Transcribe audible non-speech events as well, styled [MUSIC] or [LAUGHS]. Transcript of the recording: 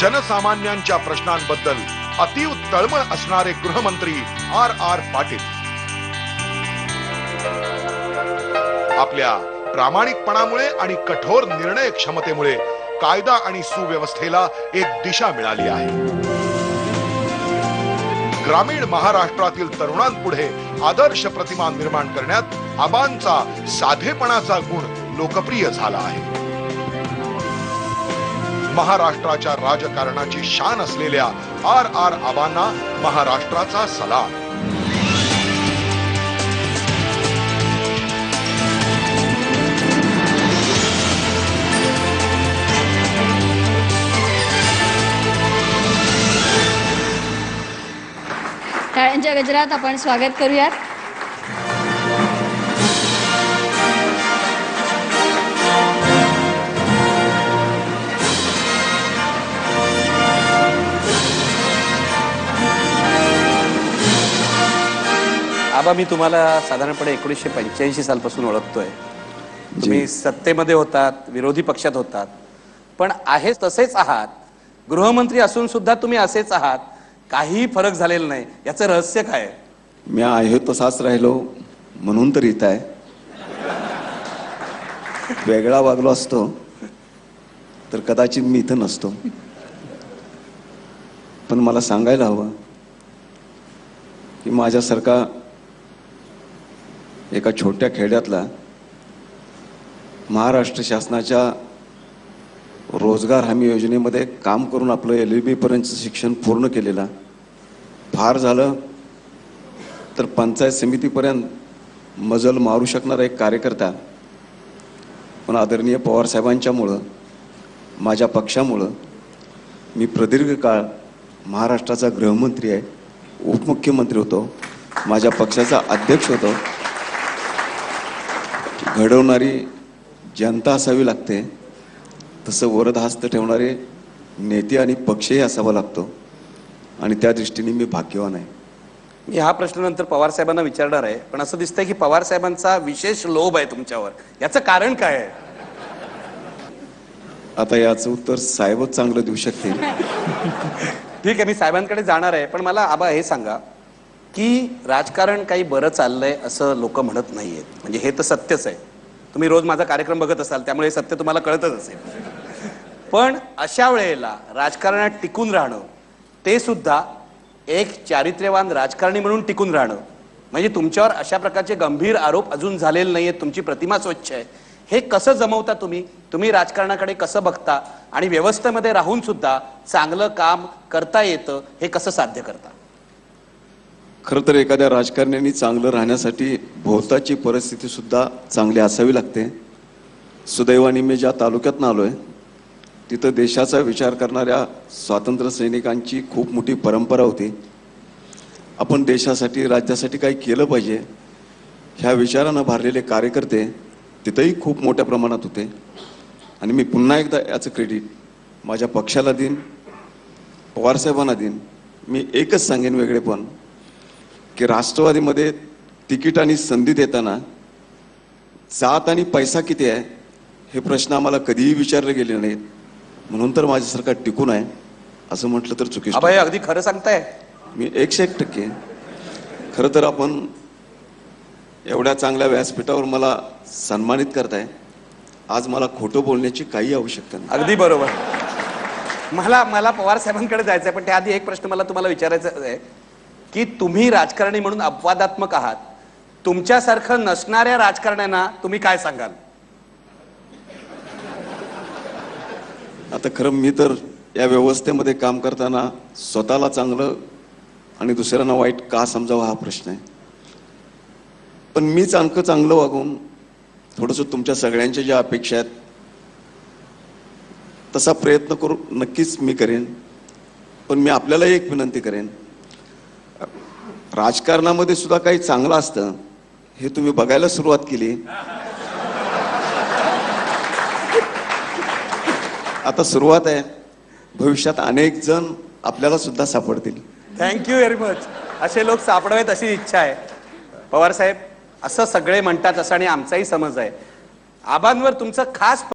जनसामान्यांच्या प्रश्नांबद्दल अतीव तळमळ असणारे गृहमंत्री आर आर पाटील. आपल्या प्रामाणिकपणामुळे आणि कठोर निर्णय क्षमतेमुळे कायदा आणि सुव्यवस्थेला एक दिशा मिळाली आहे. ग्रामीण महाराष्ट्रातील तरुणांपुढे आदर्श प्रतिमा निर्माण करण्यात आबांचा साधेपणाचा गुण लोकप्रिय झाला आहे. महाराष्ट्राच्या राजकारणाची शान असलेल्या आर आर आबांना महाराष्ट्राचा सलाम. टाळ्यांच्या गजरात आपण स्वागत करूयात. आबा मी तुम्हाला साधारणपणे एकोणीसशे पंच्याऐंशी सालपासून ओळखतोय. तुम्ही सत्तेमध्ये होतात विरोधी पक्षात होतात. पण आहे तसेच आहात. गृहमंत्री असून सुद्धा तुम्ही असेच आहात. काही फरक झालेला नाही. याचं रहस्य काय? मी आहे तसाच राहिलो म्हणून तर इथं आहे. वेगळा वागलो असतो तर कदाचित मी इथं नसतो. पण मला सांगायला हवं की माझ्यासारखा एका छोट्या खेड्यातला महाराष्ट्र शासनाच्या रोजगार हमी योजनेमध्ये काम करून आपलं एल ई बीपर्यंतचं शिक्षण पूर्ण केलेला फार झालं. तर पंचायत समितीपर्यंत मजल मारू शकणारा एक कार्यकर्ता पण आदरणीय पवारसाहेबांच्यामुळं माझ्या पक्षामुळं मी प्रदीर्घ काळ महाराष्ट्राचा गृहमंत्री आहे उपमुख्यमंत्री होतो माझ्या पक्षाचा अध्यक्ष होतो. घडवणारी जनता असावी लागते. तसं वरदहस्त ठेवणारे नेते आणि पक्षही असावा लागतो. आणि त्या दृष्टीने मी भाग्यवान आहे. मी हा प्रश्न नंतर पवार साहेबांना विचारणार आहे. पण असं दिसतंय की पवार साहेबांचा विशेष लोभ आहे तुमच्यावर. याचं कारण काय आहे? आता याचं उत्तर साहेबच चांगलं देऊ शकतील. [LAUGHS] ठीक आहे मी साहेबांकडे जाणार आहे. पण मला आबा हे सांगा. की राजकारण काही बरं चाललंय असं लोक म्हणत नाहीयेत. म्हणजे हे तर सत्यच आहे. तुम्ही रोज माझा कार्यक्रम बघत असाल त्यामुळे हे सत्य तुम्हाला कळतच असेल. पण अशा वेळेला राजकारणात टिकून राहणं ते सुद्धा एक चारित्र्यवान राजकारणी म्हणून टिकून राहणं म्हणजे तुमच्यावर अशा प्रकारचे गंभीर आरोप अजून झालेले नाही आहेत तुमची प्रतिमा स्वच्छ आहे हे कसं जमवता तुम्ही? तुम्ही राजकारणाकडे कसं बघता? आणि व्यवस्थेमध्ये राहून सुद्धा चांगलं काम करता येतं हे कसं साध्य करता? खरं तर एखाद्या राजकारण्यानी चांगलं राहण्यासाठी भोवताची परिस्थिती सुद्धा चांगली असावी लागते. सुदैवाने मी ज्या तालुक्यातनं आलो आहे तिथं देशाचा विचार करणाऱ्या स्वातंत्र्य सैनिकांची खूप मोठी परंपरा होती. आपण देशासाठी राज्यासाठी काही केलं पाहिजे ह्या विचारानं भरलेले कार्यकर्ते तिथंही खूप मोठ्या प्रमाणात होते. आणि मी पुन्हा एकदा याचं क्रेडिट माझ्या पक्षाला देईन पवारसाहेबांना देईन. मी एकच सांगेन वेगळेपण. की राष्ट्रवादीमध्ये तिकीट आणि संधी देताना जात आणि पैसा किती आहे हे प्रश्न आम्हाला कधीही विचारले गेले नाहीत. म्हणून तर माझ्यासारखा टिकून आहे असं म्हटलं तर चुकीचं. अगदी खरं सांगताय. मी एकशे एक टक्के. खरं तर आपण एवढ्या चांगल्या व्यासपीठावर मला सन्मानित करताय. आज मला खोटं बोलण्याची काही आवश्यकता नाही. अगदी बरोबर. मला मला पवार साहेबांकडे जायचं आहे पण त्याआधी एक प्रश्न मला तुम्हाला विचारायचा आहे. की तुम्ही राजकारणी म्हणून अपवादात्मक आहात. तुमच्यासारखं नसणाऱ्या राजकारण्यांना तुम्ही काय सांगाल? आता खरं मी तर या व्यवस्थेमध्ये काम करताना स्वतःला चांगलं आणि दुसऱ्यांना वाईट का समजावं हा प्रश्न आहे. पण मीच अंक चांगलं वागून थोडंसं तुमच्या सगळ्यांच्या ज्या अपेक्षा आहेत तसा प्रयत्न करू नक्कीच मी करेन. पण मी आपल्याला एक विनंती करेन राजकारणामध्ये सुद्धा काही चांगलं असतं हे तुम्ही बघायला सुरुवात केली. आता सुरुवात आहे. भविष्यात अनेक जण आपल्याला सुद्धा सापडतील. थँक्यू व्हेरी मच असे लोक सापडावेत अशी इच्छा आहे. पवार साहेब असं सगळे म्हणतात असं आणि आमचाही समज आहे. आबांवर तुमचं खास